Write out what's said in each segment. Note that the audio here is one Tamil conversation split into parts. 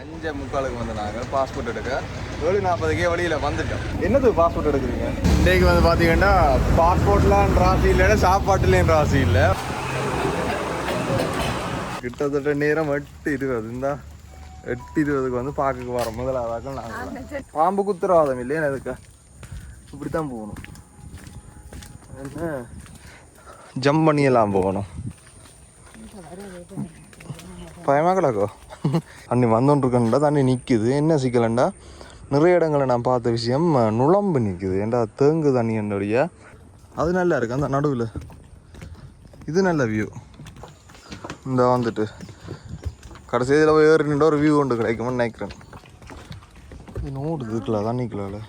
அஞ்சு முக்காலுக்கு வந்து நாங்கள் பாஸ்போர்ட் எடுக்க ஏழு நாற்பதுக்கே வெளியில் வந்துட்டோம். என்னது பாஸ்போர்ட் எடுக்கிறீங்க? இன்றைக்கு வந்து பார்த்தீங்கன்னா பாஸ்போர்ட்லாம் ராசி இல்லைன்னா சாப்பாட்டுலேயும் ராசி இல்லை. கிட்டத்தட்ட நேரம் எட்டு இருபது இந்தா எட்டு இருபதுக்கு வந்து பார்க்க வரோம். முதலாவதாக நாங்கள் பாம்பு குத்துறவாதம் இல்லையா அதுக்கு இப்படி தான் போகணும். என்ன? ஜம்ப் பண்ணியெல்லாம் போகணும். பயமாக்கலாக்கோ அன்னி வந்தோன்ட்ருக்கண்டா தண்ணி நிற்குது என்ன சிக்கலண்டா? நிறைய இடங்களை நான் பார்த்த விஷயம் நுழம்பு நிற்குது ஏண்டா தேங்கு தண்ணி என்னுடைய. அது நல்லா இருக்கு. அந்த நடுவில். இது நல்ல வியூ இந்த வந்துட்டு. கடைசி இதில் போய் ஏறி நின்று ஒரு வியூ ஒன்று கிடைக்கும்னு நினைக்கிறேன். இது நோடுது இருக்குல்ல தண்ணிக்குள்ள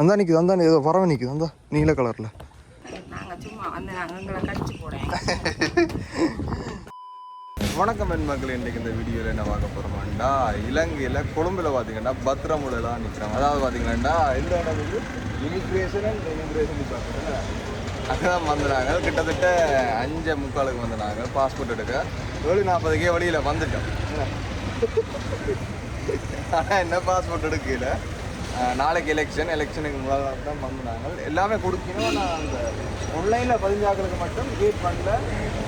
அந்த நிற்குது அந்த ஏதோ பறவை நிற்குது அந்த நீல கலரில் நாங்கள் சும்மா வந்து நாங்கள் எங்களை கடிச்சு போடுறேன் வணக்கம் என் மக்கள் இன்றைக்கு இந்த வீடியோவில் என்ன பார்க்க போகிறோம்டா இலங்கையில் கொழும்பில் பார்த்தீங்கன்னா பத்திரமுலாம் நிற்கிறாங்க அதாவது பார்த்தீங்கன்னா எந்த இடம் வந்து இமிக்ரேஷன் அண்ட் இமிக்ரேஷன் டிபார்ட்மெண்ட் அங்கதான் வந்துனாங்க கிட்டத்தட்ட அஞ்சு முக்காலுக்கு வந்துனாங்க பாஸ்போர்ட் எடுக்க. ஏழு நாற்பதுக்கே வழியில் வந்துட்டோம். ஆனால் என்ன பாஸ்போர்ட் எடுக்கல? நாளைக்கு எலெக்ஷன் எலெக்ஷனுக்கு முதல் தான் வந்தாங்க. எல்லாமே கொடுக்கணும். நான் அந்த ஆன்லைனில் பதினஞ்சாக்களுக்கு மட்டும் வெயிட் பண்ணல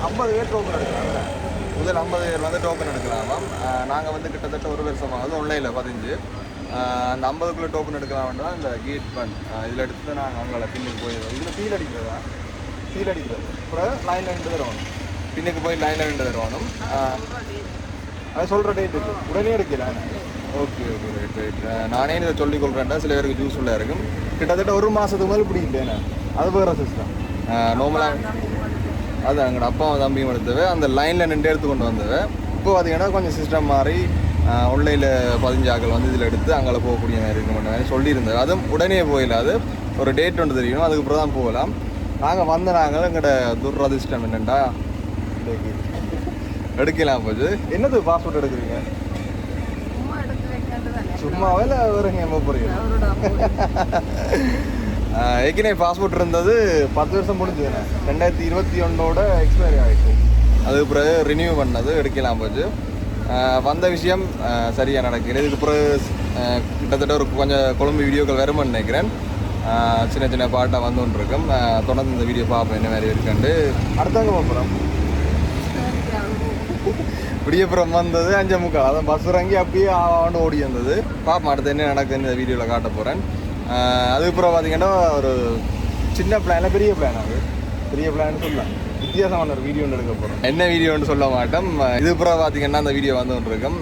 ஐம்பது பேர் டோக்கன் எடுக்கிறாங்க முதல் ஐம்பது பேர் வந்து டோக்கன் எடுக்கலாமாம் நாங்கள் வந்து கிட்டத்தட்ட ஒரு வருஷமாக வந்து ஒன்லைனில் பதிஞ்சு அந்த ஐம்பதுக்குள்ளே டோக்கன் எடுக்கலாம்னா இந்த கேட் பண் இதில் எடுத்து நாங்கள் அங்கே பின்னுக்கு போயிடுவோம் இதில் ஃபீல் அடிக்கிறதா? ஃபீல் அடிக்கிறது. அப்புறம் லைனில் ரெண்டு தருவாங்க பின்னுக்கு போய் லைனில் ரெண்டு தருவானும் அது சொல்கிற டேட் உடனே எடுக்கல ஓகே ஓகே ரைட் ரைட் நானே இதை சொல்லிக் கொள்கிறேன்டா சில பேருக்கு ஜூஸ் யூஸ்ஃபுல்லாக இருக்கும். கிட்டத்தட்ட ஒரு மாதத்துக்கு மேலே பிடிக்கிட்டேன் அது வேறு சிஸ்டம் நார்மலாக அது எங்களோட அப்பாவும் தம்பியும் எடுத்தவ அந்த லைனில் நின்று எடுத்து கொண்டு வந்தவ இப்போ பார்த்தீங்கன்னா கொஞ்சம் சிஸ்டம் மாறி உள்ளையில் பதினஞ்சு ஆக்கள் வந்து இதில் எடுத்து அங்கே போகக்கூடிய இருக்க மாதிரி சொல்லியிருந்தது. அதுவும் உடனே போயில அது ஒரு டேட் ஒன்று தெரியணும் அதுக்கப்புறம் தான் போகலாம். நாங்கள் வந்த நாங்கள் எங்களோட துரதிர்ஷ்டம் என்னென்னா எடுக்கலாம் போச்சு என்னது பாஸ்போர்ட் எடுக்கிறீங்க? சும்மாவே இல்லை வேறு எங்கே போகிறீங்க ஏற்கனவே பாஸ்போர்ட் இருந்தது பத்து வருஷம் முடிஞ்சதுண்ணே ரெண்டாயிரத்தி இருபத்தி ஒன்றோட எக்ஸ்பைரி ஆகிட்டு அதுக்கு பிறகு ரினியூ பண்ணது எடுக்கலாம் போச்சு வந்த விஷயம் சரியாக நடக்கிறது இதுக்கு பிறகு கிட்டத்தட்ட ஒரு கொஞ்சம் கொழும்பு வீடியோக்கள் வருமான்னு நினைக்கிறேன் சின்ன சின்ன பாட்டாக வந்து கொண்டு இருக்கும் தொடர்ந்து இந்த வீடியோ பார்ப்பேன் என்ன மாதிரி இருக்குன்ட்டு அடுத்தவங்க பார்க்குறோம் விடியப்புறம் வந்தது அஞ்சே முக்கால் அதான் பஸ் இறங்கி அப்படியே ஆண்டு ஓடி வந்தது பார்ப்போம் அடுத்து என்ன நடக்குதுன்னு இந்த வீடியோவில் காட்ட போகிறேன் அதுக்கப்புறம் பார்த்தீங்கன்னா ஒரு சின்ன பிளான் பெரிய பிளான் அது. பெரிய பிளான் சொல்லலாம். வித்தியாசமான ஒரு வீடியோ ஒன்று எடுக்க போகிறோம் என்ன வீடியோன்னு சொல்ல மாட்டோம். இதுக்கப்புறம் பார்த்தீங்கன்னா அந்த வீடியோ வந்து கொண்டு இருக்கும்.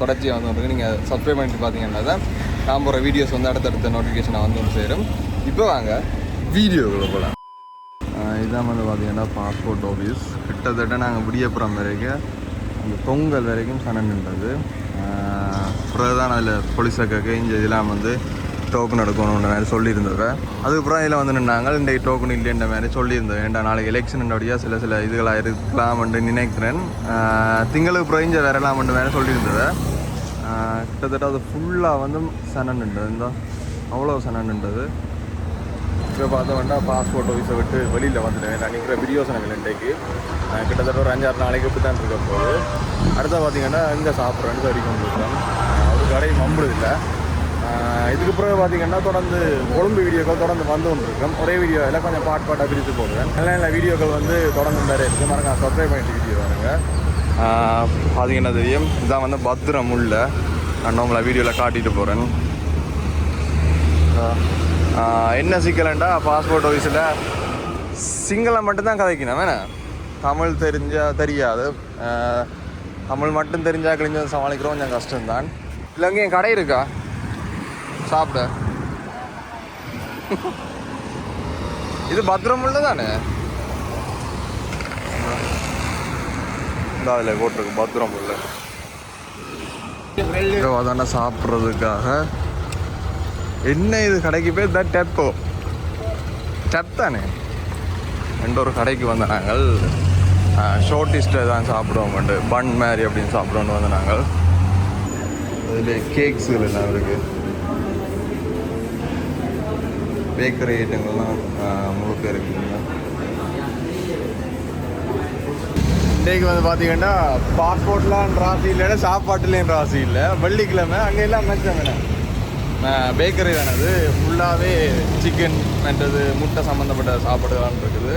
தொடர்ச்சியாக வந்து கொண்டு நீங்கள் சப்ஸ்கிரைப் பண்ணிட்டு பார்த்தீங்கன்னா தான் நான் போகிற வீடியோஸ் வந்து அடுத்தடுத்த நோட்டிஃபிகேஷனை வந்து ஒன்று சேரும். இப்போ வாங்க வீடியோக்குள்ள போகலாம் இதான் வந்து பார்த்தீங்கன்னா பாஸ்போர்ட் ஆஃபீஸ் கிட்டத்தட்ட நாங்கள் விடியப்புறம் வரைக்கும் அந்த பொங்கல் வரைக்கும் சனம் நின்றது. அப்புறம் தான் அதில் போலீஸாக்க இங்கே இதெல்லாம் வந்து டோக்கன் எடுக்கணுன்ற மாதிரி சொல்லியிருந்தது அதுக்கப்புறம் இதில் வந்து நின்னாங்க. இன்றைக்கு டோக்கன் இல்லைன்ற மாதிரி சொல்லியிருந்தேன் ஏன்டா நாளைக்கு எலெக்ஷனுடைய சில சில இதுகளாக இருக்கலாம்னு நினைக்கிறேன். திங்களுக்கு அப்புறம் இங்கே வரலாம்ன்ற மாதிரி சொல்லியிருந்தது கிட்டத்தட்ட அது ஃபுல்லாக வந்து சனன் நின்றது இந்த அவ்வளோ சனன் நின்றது இப்போ பார்த்தோம்னா பாஸ்போர்ட் ஆஃபீஸை விட்டு வெளியில் வந்துட்டேன். நான் நிற்கிற பிரியோசனங்கள் இன்றைக்கு? கிட்டத்தட்ட ஒரு அஞ்சாறு நாளைக்கு இப்படி தான் இருக்க போகுது அடுத்த பார்த்தீங்கன்னா இங்கே சாப்பிட்றேன்னு வரைக்கும் வந்துருக்கோம் ஒரு கடை மம்புறது இல்லை. இதுக்கு பிறகு பார்த்தீங்கன்னா தொடர்ந்து கொழும்பு வீடியோக்கள் தொடர்ந்து வந்து கொண்டிருக்கும். ஒரே வீடியோ எல்லாம் கொஞ்சம் பாட் பாட்டாக பிரித்து போடுவேன். நல்ல நல்ல வீடியோக்கள் வந்து தொடர்ந்து நிறைய இருக்குது மறங்க சப்ஸ்கிரைப் பண்ணிட்டு வீடியோ வருங்க பார்த்தீங்கன்னா தெரியும்? இதான் வந்து பத்திரம் உள்ள. நான் உங்களை வீடியோவில் காட்டிட்டு போகிறேன் என்ன சிக்கலண்டா? பாஸ்போர்ட் ஆஃபீஸில் சிங்களம் மட்டும்தான் கதைக்கணும். வேணா? தமிழ் தெரிஞ்சா தெரியாது. தமிழ் மட்டும் தெரிஞ்சால் கிழிஞ்சு சமாளிக்கிறோம். கொஞ்சம் கஷ்டம்தான். இல்லைங்க என் கடை இருக்கா? சாப்பிட. இது பத்திரம் உள்ள தானே? இந்த அதில் போட்டிருக்கு பத்திரம் உள்ள அதான சாப்பிட்றதுக்காக. என்ன இது கடைக்கு பேர்? த டெப்போ. டெப் தானே? ரெண்டு ஒரு கடைக்கு வந்த நாங்கள் ஷோர்டிஸ்ட்டில் தான் சாப்பிடுவோம் பன் மாதிரி அப்படின்னு சாப்பிடுவோம்னு வந்த நாங்கள். அதில் கேக்ஸ் எல்லாம் இருக்கு. பேக்கரி ஐட்டங்கள்லாம் முழுக்க இருக்குங்க இன்றைக்கு வந்து பார்த்தீங்கன்னா பாஸ்போர்ட்லாம் ராசி இல்லைன்னா சாப்பாட்டுலேயும் ராசி இல்லை. வெள்ளிக்கிழமை அங்கே எல்லாம் மெச்சம் பேக்கரி தானது ஃபுல்லாகவே சிக்கன் மற்றது முட்டை சம்மந்தப்பட்ட சாப்பாடுலாம் இருக்குது.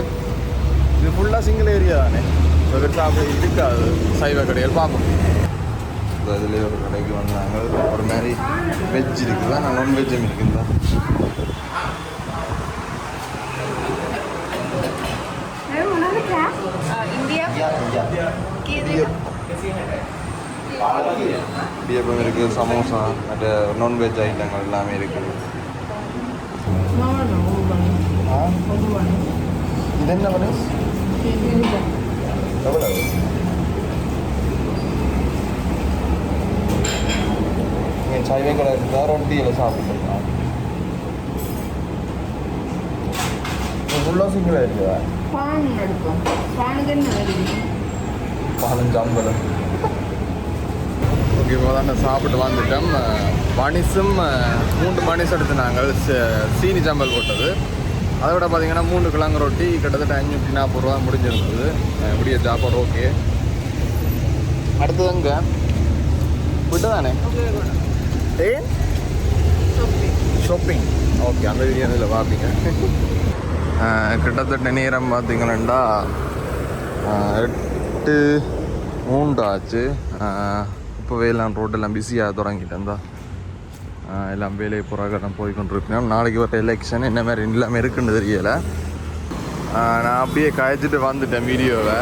இது ஃபுல்லாக சிங்கிள் ஏரியா தானே? இப்போ பெருசாக அப்படி இருக்காது. சைவ கடைகள் பார்ப்போம். இந்த இதுலேயே ஒரு கடைக்கு வந்தாங்க. ஒரு மாதிரி வெஜ் இருக்குதா? நான் நான்வெஜ்ஜும் இருக்குதா? இடியப்பம் இருக்குது சமோசா மற்ற நான்வெஜ் ஐட்டங்கள் எல்லாமே இருக்குது இது என்ன பண்ணு எவ்வளவு நீங்கள் சைவே கடை இருந்தால் ரொட்டியில் சாப்பிட்டுருக்கலாம் ஃபுல்லாக சிங்கிளாக இருக்குதா பான் எடுப்போம் பானுக்கு என்ன வருது பதினஞ்சு ஐம்பது ஓகே இப்போ தான் சாப்பிட்டு வந்துட்டோம் பனிஸும் மூன்று பனிஸ் எடுத்து நாங்கள் சீனி சாம்பல் போட்டது. அதை விட பார்த்தீங்கன்னா மூணு கிழங்கு ரொட்டி கிட்டத்தட்ட அஞ்சூற்றி நாற்பது ரூபா முடிஞ்சிருந்தது. அஹ் சாப்பாடு ஓகே. அடுத்தது அங்கே விட்டு தானே ஏ ஷாப்பிங் ஓகே அந்த வீடியோ இதில் பார்ப்பீங்க. கிட்டத்தட்ட நேரம் பார்த்தீங்கன்னா எட்டு மூன்று ஆச்சு இப்போ எல்லாம் ரோட்டெல்லாம் பிஸியாக தொடங்கிட்டேன் தான் எல்லாம் வேலையை புறாக்கடம் போய் கொண்டிருக்கேன் நாளைக்கு வர எலெக்ஷன் என்ன மாதிரி எல்லாமே இருக்குன்னு தெரியலை. நான் அப்படியே கழிச்சிட்டு வந்துட்டேன் வீடியோவை.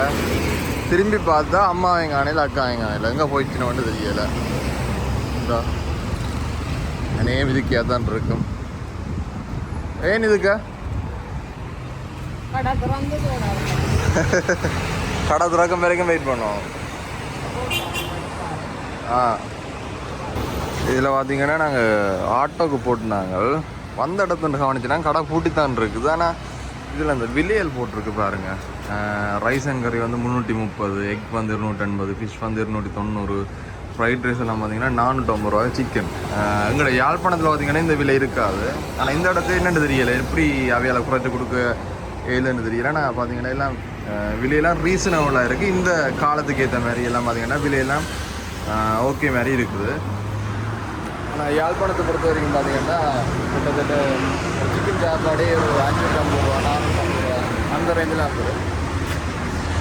திரும்பி பார்த்தா அம்மா எங்கள் அணையில் அக்கா எங்கள் அணையில் எங்கே போயிடுச்சுன்னு தெரியலை. இந்தா அனே இதுக்கே தான் இருக்கும். ஏன் இதுக்கு? கடை திறந்து கடை திறக்கம் வரைக்கும் வெயிட் பண்ணோம் ஆ. இதில் பார்த்தீங்கன்னா நாங்கள் ஆட்டோக்கு போட்டுனாங்க வந்த இடத்துல கவனிச்சுனா கடை பூட்டித்தான் இருக்குது. ஆனால் இதில் அந்த வில்லியல் போட்டிருக்கு பாருங்கள் ரைஸ் அண்ட் கறி வந்து முந்நூற்றி முப்பது எக் வந்து இருநூற்றி எண்பது ஃபிஷ் வந்து இருநூற்றி தொண்ணூறு ஃப்ரைட் ரைஸ் எல்லாம் பார்த்தீங்கன்னா நானூற்றம்பது ரூபாய் சிக்கன் எங்களோட யாழ்ப்பாணத்தில் பார்த்தீங்கன்னா இந்த விலை இருக்காது. ஆனால் இந்த இடத்துல என்னென்னு தெரியலை. எப்படி அவையால் குறைச்சி கொடுக்க இல்லைன்னு தெரியல. நான் பார்த்தீங்கன்னா எல்லாம் விலையெல்லாம் ரீசனபுளாக இருக்குது இந்த காலத்துக்கு ஏற்ற மாதிரி எல்லாம் பார்த்தீங்கன்னா விலையெல்லாம் ஓகே மாதிரி இருக்குது. ஆனால் யாழ்ப்பாணத்தை பொறுத்த வரைக்கும் பார்த்தீங்கன்னா கிட்டத்தட்ட சிக்கன் சாப்பாடே ஒரு அஞ்சூற்றி ஐம்பது ரூபா ரூபா அந்த ரேஞ்சில் இருக்குது.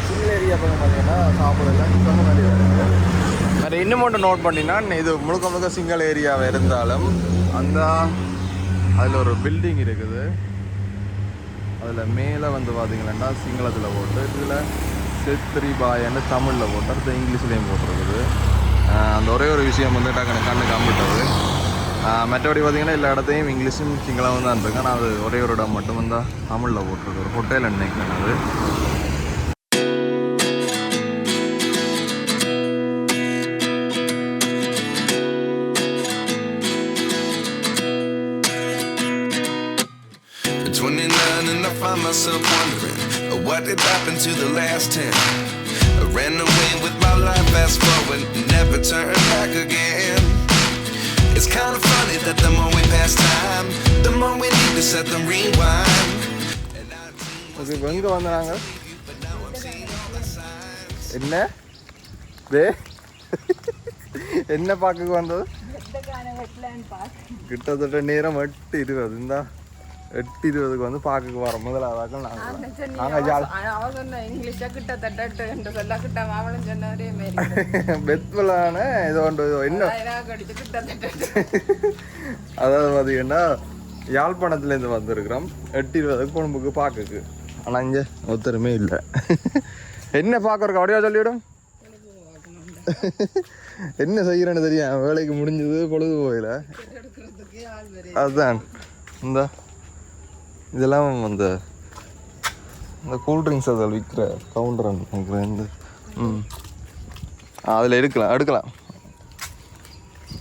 சிங்கிள் ஏரியா பக்கம் பார்த்தீங்கன்னா சாப்பாடெல்லாம் சொன்ன மாதிரி வருது வேறு இன்னும் மட்டும் நோட் பண்ணினா இது முழுக்க முழுக்க சிங்கிள் ஏரியாவை இருந்தாலும் அந்த அதில் ஒரு பில்டிங் இருக்குது. அதில் மேலே வந்து பார்த்தீங்கன்னா சிங்களத்தில் போட்டு இதில் செத்ரி பாயன்னு தமிழில் போட்டு அடுத்து இங்கிலீஷ்லேயும் போட்டிருக்குது. அந்த ஒரே ஒரு விஷயம் வந்து டக்குனு கண்ணு காமிட்டது மற்றபடி பார்த்தீங்கன்னா எல்லா இடத்தையும் இங்கிலீஷும் சிங்களமும் தான் இருக்கு. ஆனால் அது ஒரே ஒரு இடம் மட்டும் வந்து தமிழில் போட்டிருக்கு ஒரு ஹோட்டல் நினைக்கிறேன் அது. last 10. I ran away with my life, fast forward, never turn back again. It's kind of funny that the more we pass time, the more we need to set them rewind. And I dream okay இப்போ எங்கே வந்தாங்க என்ன தே என்ன பார்க்க வந்தது கிட்டத்தட்ட நேரம் எட்டு இருபது இந்த எட்டு இருபதுக்கு வந்து பார்க்க வரோம். முதலாவதாக நாங்கள் பெத்வலான ஏதோ ஒன்று என்ன? அதாவது பார்த்தீங்கன்னா யாழ்ப்பாணத்துலேருந்து வந்திருக்கிறோம். எட்டு இருபதுக்கு கொழும்புக்கு பார்க்குக்கு. ஆனால் இங்கே ஒருத்தருமே இல்லை. என்ன பார்க்கறக்கு அப்படியே சொல்லிவிடும்? என்ன செய்கிறேன்னு தெரியும். வேலைக்கு முடிஞ்சது பொழுது போயில அதுதான் இந்த. இதெல்லாம் அந்த இந்த கூல்ட்ரிங்க்ஸ் அதில் விற்கிற கவுண்டர் நினைக்கிறேன். இந்த ம். அதில் எடுக்கலாம் எடுக்கலாம்.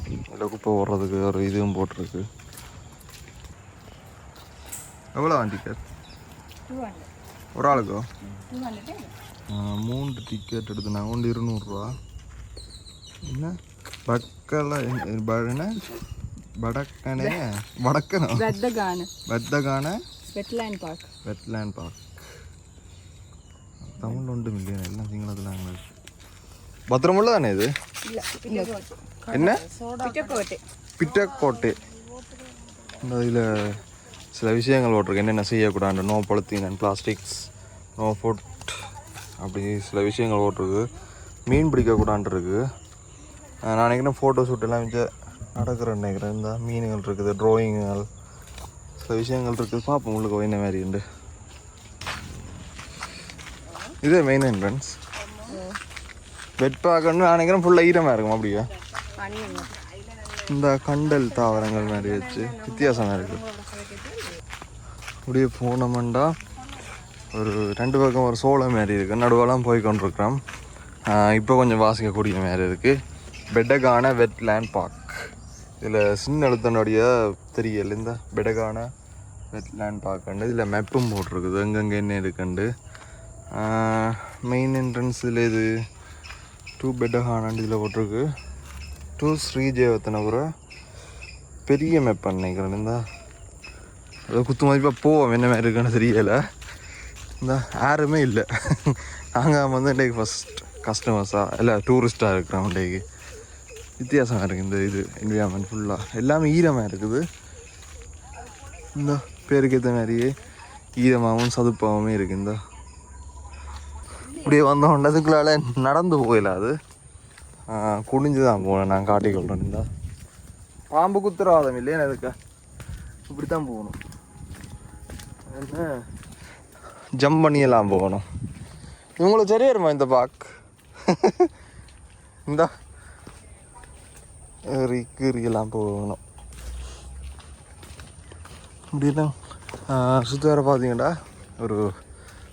இதில் குப்பை ஓடுறதுக்கு ஒரு இதுவும் போட்டிருக்கு. எவ்வளோ டிக்கெட் ஒரு ஆளுக்கோ? மூன்று டிக்கெட் எடுத்துனாங்க ஒன்று இருநூறுவா. என்ன? பக்கெல்லாம் என்ன? வடக்கனே? வடக்கனா? Beddagana Beddagana wetland park wetland park Tamil ஒன்று மில்லியன் எல்லாம் சிங்களத்தில் ஆங்கிலம் பத்திரமுள்ள தானே இது என்ன பிட்டக்கோட்டை இதில் சில விஷயங்கள் போட்டிருக்கு என்னென்ன செய்யக்கூடாது no polythene and plastics no food அப்படி சில விஷயங்கள் போட்டிருக்கு மீன் பிடிக்கக்கூடான் இருக்குது நான் நினைக்கிறேன் ஃபோட்டோ ஷூட் எல்லாம் நடக்கிறேன்னு நினைக்கிறேன் இந்த மீன்கள் இருக்குது ட்ராயிங்குகள் சில விஷயங்கள் இருக்குது பார்ப்போம் உங்களுக்கு என்ன மாதிரி உண்டு? இதே மெயின் என்ட்ரன்ஸ் பெட் பார்க்கணும்னு நினைக்கிறேன் ஃபுல்லாக ஈரமாக இருக்கும் அப்படியா. இந்த கண்டல் தாவரங்கள் மாதிரி வச்சு வித்தியாசமாக இருக்கு. அப்படியே போனோம்டா. ஒரு ரெண்டு பக்கம் ஒரு சோளம் மாதிரி இருக்குது நடுவெல்லாம் போய் கொண்டிருக்கிறோம். இப்போ கொஞ்சம் வாசிக்கக்கூடிய மாதிரி இருக்கு. பெட்டகான வெட்லேண்ட் பார்க் இதில் சின்ன எழுத்தனுடைய தெரியல இந்த பெடகான வெட்லேண்ட் பார்க்கண்டு இதில் மெப்பும் போட்டிருக்குது எங்கெங்கே என்ன இருக்குண்டு. மெயின் என்ட்ரன்ஸ் இதில் இது டூ பெட்டகானாண்டு இதில் போட்டிருக்கு. டூ ஸ்ரீஜேவத்தனபுரம் பெரிய மேப் நினைக்கிறேன் இந்த. அது குத்து மதிப்பாக போவோம் என்ன மாதிரி இருக்குன்னு தெரியலை. இந்த யாருமே இல்லை. நாங்கள் வந்து இன்றைக்கு ஃபஸ்ட் கஸ்டமர்ஸாக இல்லை டூரிஸ்ட்டாக இருக்கிறோம் இன்றைக்கு வித்தியாசமாக இருக்குது இந்த இது என்விரான்மெண்ட் ஃபுல்லாக எல்லாமே ஈரமாக இருக்குது. இந்த பேருக்கு ஏற்ற மாதிரியே ஈரமாகவும் சதுப்பாகவும் இருக்குது இந்த. இப்படியே வந்தோம் அதுக்குள்ளால நடந்து போயில அது. குடிஞ்சு தான் போனேன் நான் காட்டிக்கொள்றேன் இந்த. பாம்பு குத்துறாதம் இல்லையா அதுக்கு இப்படி தான் போகணும். என்ன? ஜம்ப் பண்ணியெல்லாம் போகணும். இவங்களுக்கு சரியா இருமா இந்த பாக் இந்த ஏறி கீறியெல்லாம் போகணும். இப்படிதான் சுற்றி வர பார்த்தீங்கன்னா ஒரு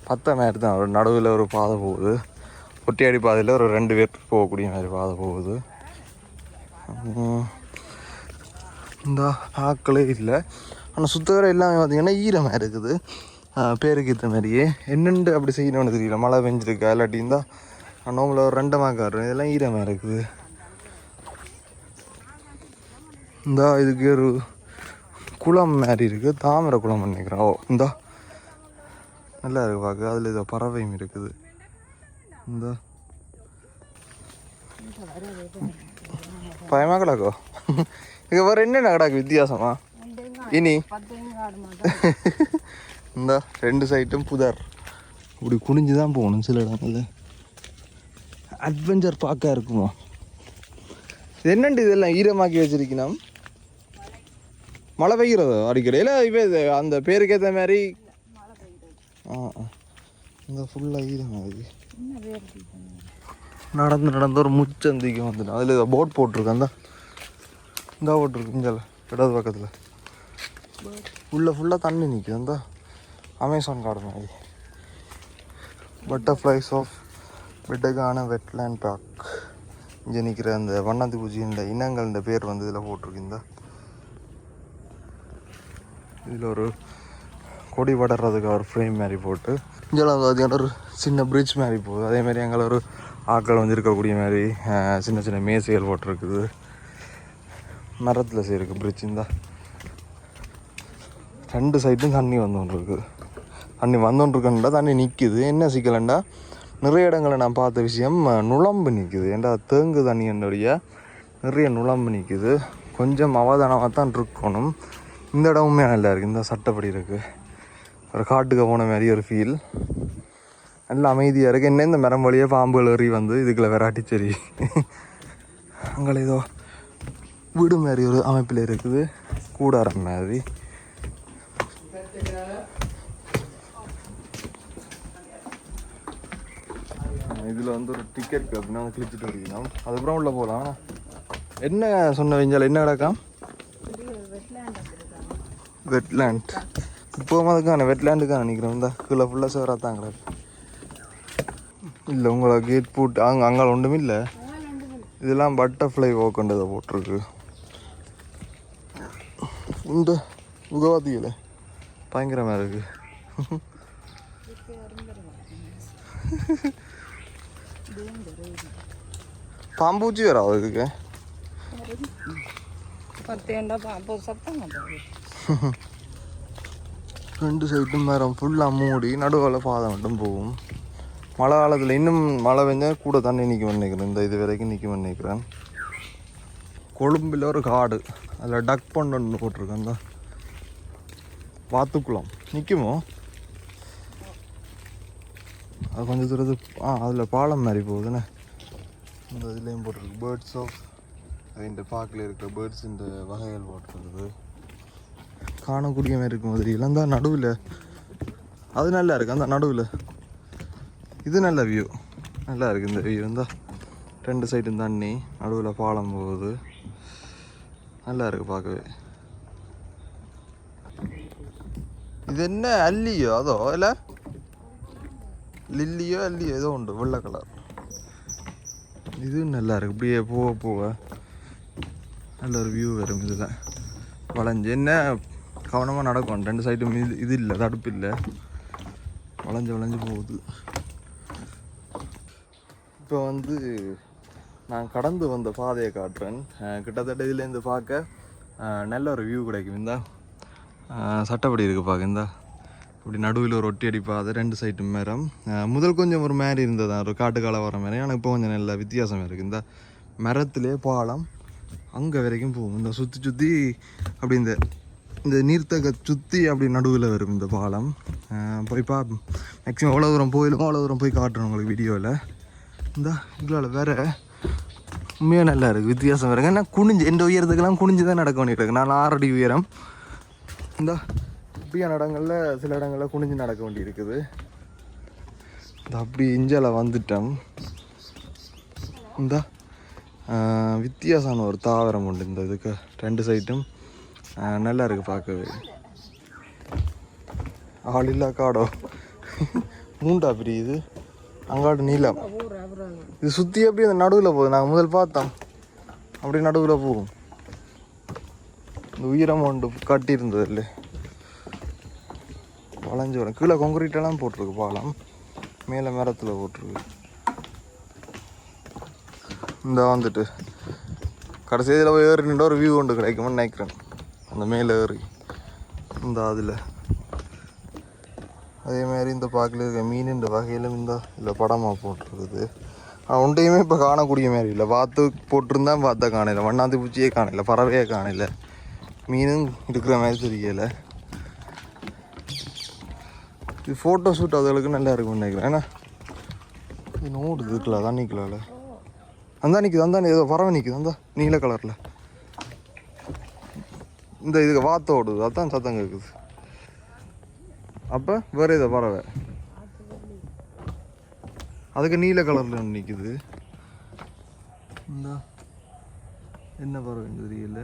பத்தை மாதிரி தான். ஒரு நடுவில் ஒரு பாதை போகுது. ஒட்டியாடி பாதையில் ஒரு ரெண்டு பேர் போகக்கூடிய மாதிரி பாதை போகுது. இந்த ஆக்களே இல்லை. ஆனால் சுத்தவரை எல்லாமே பார்த்தீங்கன்னா ஈரமாக இருக்குது. பேருக்கு ஏற்ற மாதிரியே. என்னென்று அப்படி செய்யணும்னு தெரியல. மழை பெஞ்சிருக்கா இல்லாட்டி இருந்தால் நோம்பில் ஒரு ரெண்டு மாக்காரு இதெல்லாம் ஈரமாக இருக்குது. இந்தா இதுக்கு ஒரு குளம் மாதிரி இருக்குது தாமரை குளம் நினைக்கிறேன் ஓ இந்தா. நல்லா இருக்கு பார்க்க அதில் ஏதோ பறவையும் இருக்குது. இந்த. பயமா கிடக்கோ இங்கே வேறு என்னென்ன கிடக்கு வித்தியாசமா? இனி? இந்த ரெண்டு சைட்டும் புதர். இப்படி குனிஞ்சு தான் போகணும் சில இடங்கள்ல. அட்வென்ச்சர் பார்க்க இருக்குமா? என்னண்டு இதெல்லாம் ஈரமாக்கி வச்சிருக்கணும் மழை பெய்கிறதோ அடிக்கடி. இல்லை இப்போ இது அந்த பேருக்கு ஏற்ற மாதிரி. ஆ ஆ. இந்த ஃபுல்லாக ஈரமாக இருக்கு நடந்து நடந்து ஒரு முச்சந்திக்கு வந்துடும் அதில் இதை போட் போட்டிருக்கேன் தான் இந்த போட்டிருக்கு இங்கே இடது பக்கத்தில். உள்ளே ஃபுல்லாக தண்ணி நிற்குது அந்த அமேசான் காடு மாதிரி. Butterflies of Beddagana wetland park இங்கே நிற்கிற அந்த வண்ணாத்தி பூச்சியின் இனங்கள் இந்த பேர் வந்து இதில் போட்டிருக்கு இந்த. இதில் ஒரு கொடி படறதுக்கு ஒரு ஃப்ரேம் மாதிரி போட்டு இங்கே பார்த்தீங்கன்னா ஒரு சின்ன பிரிட்ஜ் மாதிரி போகுது. அதே மாதிரி அங்கே ஒரு ஆட்கள் வந்து இருக்கக்கூடிய மாதிரி சின்ன சின்ன மேசைகள் போட்டிருக்குது. மரத்தில் செய்யிருக்கு பிரிட்ஜ் இந்த. ரெண்டு சைடும் தண்ணி வந்துன்னு இருக்குது தண்ணி வந்துன்னு தண்ணி நிற்கிது என்ன சிக்கலண்டா நிறைய இடங்களை நான் பார்த்த விஷயம் நுழம்பு நிற்குது ஏன்டா தேங்கு தண்ணி என்னுடைய நிறைய நுழம்பு நிற்கிது கொஞ்சம் அவதானமாக தான் இருக்கணும். இந்த இடமுமே நல்லா இருக்குது இந்த சட்டப்படி இருக்குது ஒரு காட்டுக்கு போன மாதிரி ஒரு ஃபீல் நல்ல அமைதியாக இருக்குது என்ன இந்த மரம் வழியே பாம்புகள் ஏறி வந்து இதுக்குள்ள விராட்டி சரி அங்கே ஏதோ வீடு மாதிரி ஒரு அமைப்பில் இருக்குது. கூடாரம் மாதிரி. இதில் வந்து ஒரு டிக்கெட் அப்படின்னா கிழிச்சிட்டு வரணும் அதுக்கப்புறம் உள்ள போகலாம். என்ன சொன்ன வெஞ்சால் என்ன கிடக்காம் வெட்லேண்ட் இப்போ அதுக்கான வெட்லேண்டுக்கான நிற்கிறோம் இந்த கீழே ஃபுல்லாக சேராக தான் கிடக்கு இல்லை உங்களை கேட் போட்டு அங்கே அங்கே ஒன்றும் இல்லை. இதெல்லாம் பட்டர்ஃப்ளை ஓக்கண்டதை போட்டிருக்கு. இந்த உகவாதியில் பயங்கரமாக இருக்குது பாம்பூச்சி வராது இதுக்கு? பத்தேண்டா பாம்பு சத்தம் ரெண்டு சைட்டும் மரம் ஃபுல்லாக மூடி நடுவில் பாதை மட்டும் போகும். மழை காலத்தில் இன்னும் மழை பெஞ்சால் கூட தண்ணி நிற்கும் நினைக்கிறேன். இந்த இது வரைக்கும் நிற்கும் நினைக்கிறேன். கொழும்பில் ஒரு காடு. அதில் டக் பண்ணு ஒன்று போட்டிருக்கேன். இந்த வாத்துக்குளம். நிற்குமோ அது கொஞ்சம் தூரத்து ஆ அதில் பாலம் மாதிரி போகுதுண்ணே இந்த இதுலேயும் போட்டிருக்கு. பேர்ட்ஸ் ஆஃப் இந்த பார்க்கில் இருக்கிற பேர்ட்ஸ் இந்த வகைகள் போட்டிருக்குது. காணக்கூடிய மாதிரி இருக்கும் தெரியல அந்த நடுவில். அது நல்லா இருக்கு. அந்த நடுவில். இது நல்ல வியூ நல்லா இருக்கு இந்த வியூ இருந்தா ரெண்டு சைடும் தண்ணி. நடுவில் பாலம் போகுது. நல்லா இருக்கு பார்க்கவே. இது என்ன அல்லியோ? அதோ இல்லை? லில்லியோ அல்லியோ ஏதோ உண்டு. வெள்ளை கலர் இது நல்லா இருக்கு. இப்படியே போக போக. நல்ல ஒரு வியூ வரும் இதில். வளைஞ்சு. என்ன கவனமாக நடக்கும். ரெண்டு சைடும் இது இது இல்லை தடுப்பு இல்லை. வளைஞ்சு வளைஞ்சு போகுது. இப்போ வந்து நான் கடந்து வந்த பாதையை காட்டுறேன். கிட்டத்தட்ட இதுலேருந்து பார்க்க நல்ல ஒரு வியூ கிடைக்கும். இந்த சட்டப்படி இருக்குது பார்க்க இந்த. இப்படி நடுவில் ஒரு ஒட்டி அடிப்பாது ரெண்டு சைட்டு மரம். முதல் கொஞ்சம் ஒரு மாதிரி இருந்தது? ஒரு காட்டுக்கால வர மாதிரி. ஆனால் இப்போ கொஞ்சம் நல்ல வித்தியாசம் இருக்குது இந்த மரத்திலே பாலம் அங்கே வரைக்கும் போகும். இந்த சுற்றி சுற்றி அப்படி இந்த இந்த நீர்த்தக சுற்றி அப்படி நடுவில் வரும் இந்த பாலம். போய் பா மேக்ஸிமம் எவ்வளோ தூரம் போயிலும் அவ்வளோ தூரம் போய் காட்டுறோம் உங்களுக்கு வீடியோவில் இந்த இதில் வேற உண்மையாக நல்லா இருக்குது வித்தியாசம் வேறுங்க ஏன்னா குனிஞ்சு எந்த உயரத்துக்கெல்லாம் குனிஞ்சு தான் நடக்க வேண்டியிருக்கு இருக்கு. நான் ஆறடி உயரம். இந்த இப்படியான இடங்களில் சில இடங்களில் குனிஞ்சு நடக்க வேண்டி இருக்குது இந்த அப்படி இஞ்சால வந்துட்டோம். இந்த வித்தியாசமான ஒரு தாவரம் உண்டு இந்த இதுக்கு. ரெண்டு சைட்டும் நல்லா இருக்குது பார்க்கவே. ஆளில்லா காடோ. மூண்டா பிரியுது அங்காடு நீளம். இது சுற்றி அப்படியே அந்த நடுவில் போகுது. நாங்கள் முதல் பார்த்தோம். அப்படியே நடுவில் போகும். இந்த உயரம் ஒன்று கட்டியிருந்தது இல்லை வளைஞ்சு வரும். கீழே கொங்குரீட்டெல்லாம் போட்டிருக்கு பாலம். மேலே மரத்தில் போட்டிருக்கு. இந்த வந்துட்டு. கடைசி இதில் போய் ஏறி நின்று ஒரு வியூ ஒன்று கிடைக்கும்னு நினைக்கிறேன். அந்த மேலே ஏறி இந்த அதில் அதே மாதிரி இந்த பார்க்கல இருக்க மீன் இந்த வகையிலும் இந்த இல்லை படமாக போட்டிருக்குது. உண்டையுமே ஒன்றையுமே இப்போ காணக்கூடிய மாதிரி இல்லை. பார்த்து போட்டிருந்தா பார்த்தா காணல. வண்ணாந்து பூச்சியே காணல. பறவையே காணல. மீனும் இருக்கிற மாதிரி தெரியலை. இது ஃபோட்டோ ஷூட் அதுகளுக்கு நல்லா இருக்கும்னு நினைக்கிறேன். ஏன்னா இது நோடு இருக்குல்ல அதான் நிற்கலாம்ல அந்த நிற்குது அந்த ஏதோ பறவை நிற்குது அந்த நீல கலரில் இந்த இதுக்கு வாத்த ஓடுது. அதான் சத்தம் கேட்குது அப்போ வேறு இதை பறவை. அதுக்கு நீல கலரில் ஒன்று நிற்குது இந்த. என்ன பறவைன்னு தெரியல.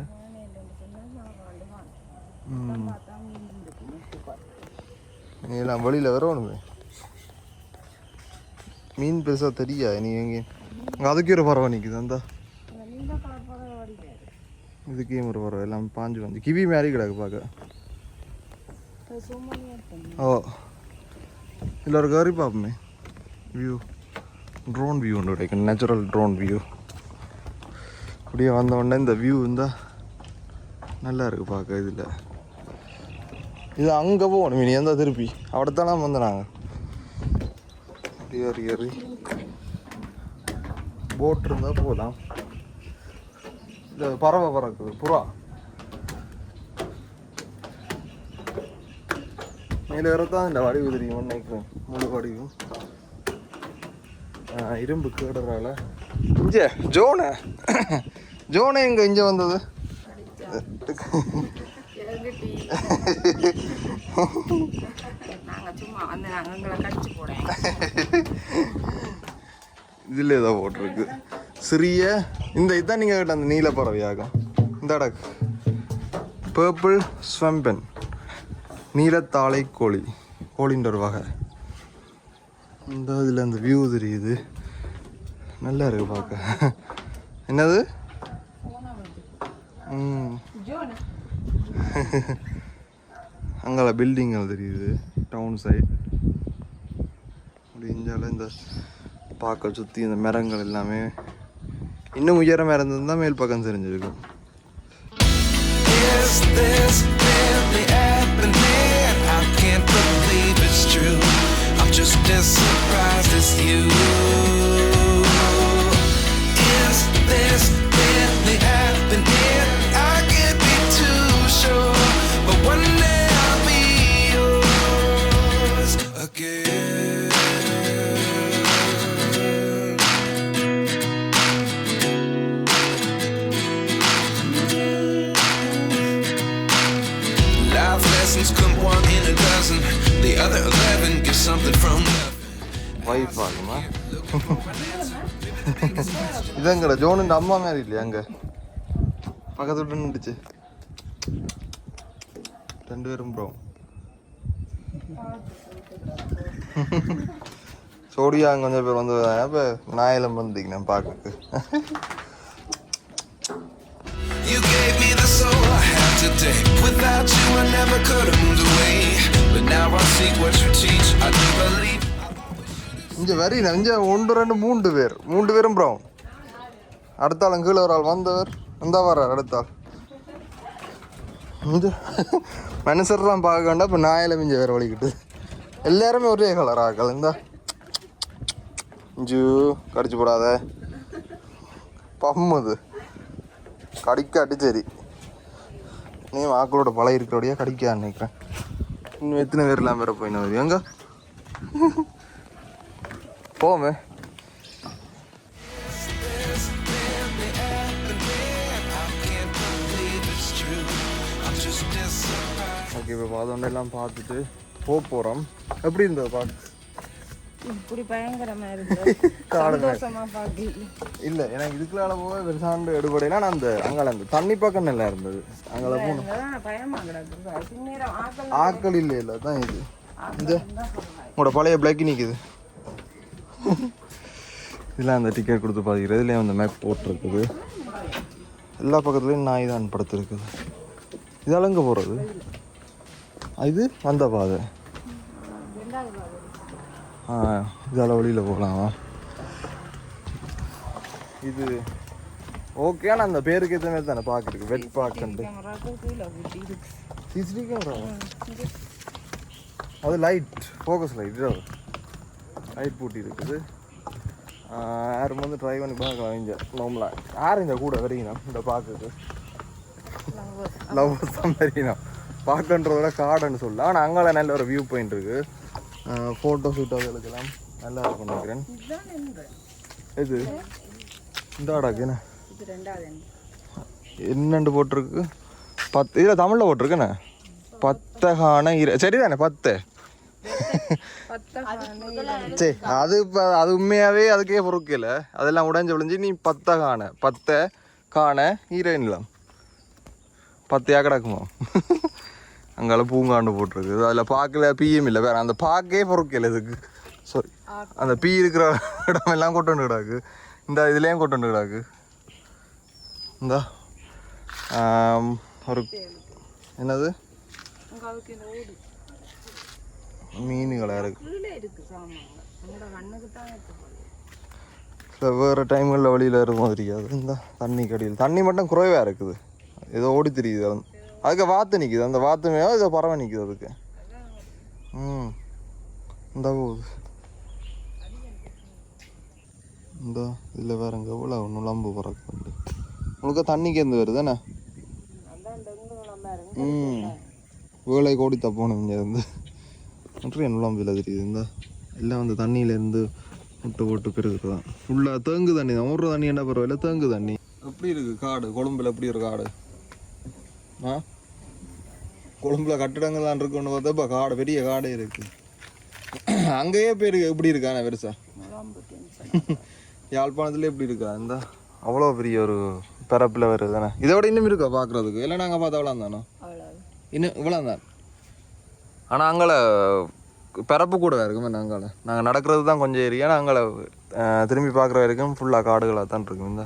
நீ எல்லாம் வழியில் வரணுமே. மீன் பெருசாக தெரியா நீ எங்கே? அதுக்கே ஒரு பறவை நிற்குது அந்த. இதுக்கே ஒரு வரும். எல்லாம் பாஞ்சு வந்து கிவி மாதிரி கிடக்கு பார்க்க. ஓ. இதில் ஒரு கறி பார்ப்போமே. வியூ ட்ரோன் வியூ ஒன்று கிடைக்கும். நேச்சுரல் ட்ரோன் வியூ அப்படியே வந்த உடனே இந்த வியூ இருந்தால் நல்லா இருக்குது பார்க்க இதில். இது அங்கே போகணும். இனி எந்த திருப்பி. அப்படித்தானே வந்து நாங்கள் அப்படியே ஏறி ஏறி. போட் இருந்தால் போகலாம் இந்த பறவை பறக்குது புறா. மேலே ஏறத்தான் இந்த வடிவு தெரியும்னு நினைக்கிறேன். முழு வடிவும் இரும்பு கேடுறால இங்கே ஜோனு. ஜோனு எங்க இங்கே வந்தது? இதில் ஏதோ போட்டிருக்கு. சிறிய இந்த இதான் நீங்கள் கேட்ட அந்த நீல பறவையாகும் இந்த அடக். பர்பிள் ஸ்வம்பன் நீலத்தாழை கோழி. கோழின்ற ஒரு வகை இந்த இதில் அந்த வியூ தெரியுது. நல்லா இருக்கு பார்க்க. என்னது? அங்கே பில்டிங்கள் தெரியுது. டவுன் சைட் முடிஞ்சால இந்த பார்க்க சுற்றி இந்த மரங்கள் எல்லாமே இன்னும் உயரமாக இருந்திருந்தால் மேல் பக்கம் தெரிஞ்சிருக்கும் Is this really happening? I can't believe it's true. I'm just as surprised as ஜோனுன்ற அம்மா மாதிரி இல்லையா அங்க பக்கத்து விட்டு நின்றுச்சு ரெண்டு பேரும் ப்ரோ சோடியா அங்க கொஞ்சம் பேர் வந்து இப்போ நாயலம் வந்தீங்க நான் பார்க்கறதுக்கு You gave me the soul I have today. Without you, I never could have moved away. But now I seek what you teach. I do believe. இங்க வரி இங்க ஒன்று ரெண்டு மூன்று பேர் மூன்று பேரும் ப்ரோ அடுத்த ஆளும் கீழே ஒரு ஆள் வந்தவர் வந்தா வர்றார் அடுத்த ஆள் இந்த மனுஷர்லாம் பார்க்க வேண்டாம் இப்போ நாயில மிஞ்ச வேற வலிக்கிட்டு எல்லாருமே ஒரே கலர் ஆக்கள் இந்த. ஜூ கடிச்சு போடாத. பம்முது கடிக்காட்டி சரி. நீ ஆக்களோட பழைய இருக்கிறோடையே கடிக்க நினைக்கிறேன். இன்னும் எத்தனை பேர்லாம் வேற போயின்னு எங்க? போமே. ஓகே இப்போ பாதோண்டெல்லாம் பார்த்துட்டு போக போகிறோம் எப்படி இருந்தது பார்த்து இப்படி பயங்கரமா இருக்கு. சந்தோஷமா இல்லை எனக்கு இதுக்குள்ள போக பெருசாண்டு எடுபடையில நான் அந்த அங்கே அந்த தண்ணி பக்கம் நல்லா இருந்தது. அங்கே போகணும். ஆக்கள் இல்லை. இல்லை தான் இது. இந்த உங்களோட பழைய பிளாக்கி நிற்குது இதெல்லாம் அந்த டிக்கெட் கொடுத்து பார்த்துக்கிறது இதுலேயும் அந்த மேப் போட்டிருக்குது. எல்லா பக்கத்துலேயும் நாய் தான் படுத்துருக்குது. இதால் எங்கே போகிறது இது வந்த பாதை. இதால் வழியில் போகலாமா இது ஓகே ஆனால் அந்த பேருக்கு ஏற்ற மாதிரி தானே பார்க்குறதுக்கு? வெட் இருக்கு. சிசிடி கேமரா அது லைட் ஃபோக்கஸ் லைட் லைட் பூட்டி இருக்குது. யாரும் வந்து ட்ரை பண்ணி பார்க்கலாம் இங்கே நார்மலாக யார் இந்த கூட வரீங்கண்ணா இந்த பார்க்குறது லவ் தான் வரீங்கண்ணா பார்க்கன்றத விட காடுன்னு சொல்ல. ஆனால் அங்கே நல்ல ஒரு வியூ பாயிண்ட் இருக்குது ஃபோட்டோ ஷூட் அதுகளுக்கெல்லாம் நல்லா இருக்கும் நினைக்கிறேன். இது இந்த ஆடாக்கு என்ன. என்னண்டு போட்டிருக்கு? பத்து இதில் தமிழில் போட்டிருக்குண்ணே பத்தகான இர சரிதானே பத்து. சரி அது இப்போ அது உண்மையாகவே அதுக்கே பொறுக்கல. அதெல்லாம் உடைஞ்சு விழிஞ்சு நீ பத்தை காண பத்தை காண ஹீரோயின்லாம் பத்தையாக கிடக்குமா? அங்கால பூங்காண்டு போட்டிருக்கு அதில் பார்க்கல பிஎம் இல்லை. வேற அந்த பார்க்கே பொறுக்கல இதுக்கு. சாரி அந்த பீ இருக்கிற இடம் எல்லாம் கொண்டு கிடாக்கு. இந்த இதுலேயும் கொண்டு கிடாக்கு. இந்த. ஒரு என்னது? மீன்களாக இருக்கு. வேறு டைம்களில் வழியில் இருக்கும் தெரியாது இந்த தண்ணி கடியில். தண்ணி மட்டும் குறைவாக இருக்குது. ஏதோ ஓடி தெரியுது. அதுக்கு வாத்து நிற்குது அந்த வாத்து மேலே இதை பறவை நிற்குது அதுக்கு. ம். இந்த போகுது. இந்த இதில் வேற எங்கே எவ்வளோ நுழம்பு பறக்குண்டு உங்களுக்கு தண்ணிக்கு எந்த வருது ம். வேலை கோடி தப்போணும் இங்கே இருந்து. நிறைய நுழம்பில் தெரியுது இந்த. எல்லாம் வந்து தண்ணியிலேருந்து முட்டை போட்டு பெருகுறது தான் ஃபுல்லாக தேங்கு தண்ணி தான். ஊடுற தண்ணி என்ன பரவாயில்ல தேங்கு தண்ணி. எப்படி இருக்குது காடு? கொழும்பில் எப்படி இருக்குது காடு? ஆ? கொழும்புல கட்டிடங்கள்லாம் இருக்குன்னு பார்த்தா இப்போ காடு பெரிய காடே இருக்கு. அங்கேயே பேர் எப்படி இருக்கானே பெருசா? முழாம்பு யாழ்ப்பாணத்துல எப்படி இருக்கா? இந்த அவ்வளோ பெரிய ஒரு பிறப்பில் வருது தானே? இதை விட இன்னும் இருக்கா பார்க்குறதுக்கு இல்லை நாங்கள் பார்த்தா அவ்வளோ தானோ? இன்னும் இவ்வளோ தான். ஆனால் அங்கே பிறப்பு கூட இருக்குமே நாங்கள் நாங்கள் நடக்கிறது தான் கொஞ்சம் ஏரியா. நாங்கள் திரும்பி பார்க்குற வரைக்கும் ஃபுல்லாக காடுகளாக தான் இருக்கும் இந்த.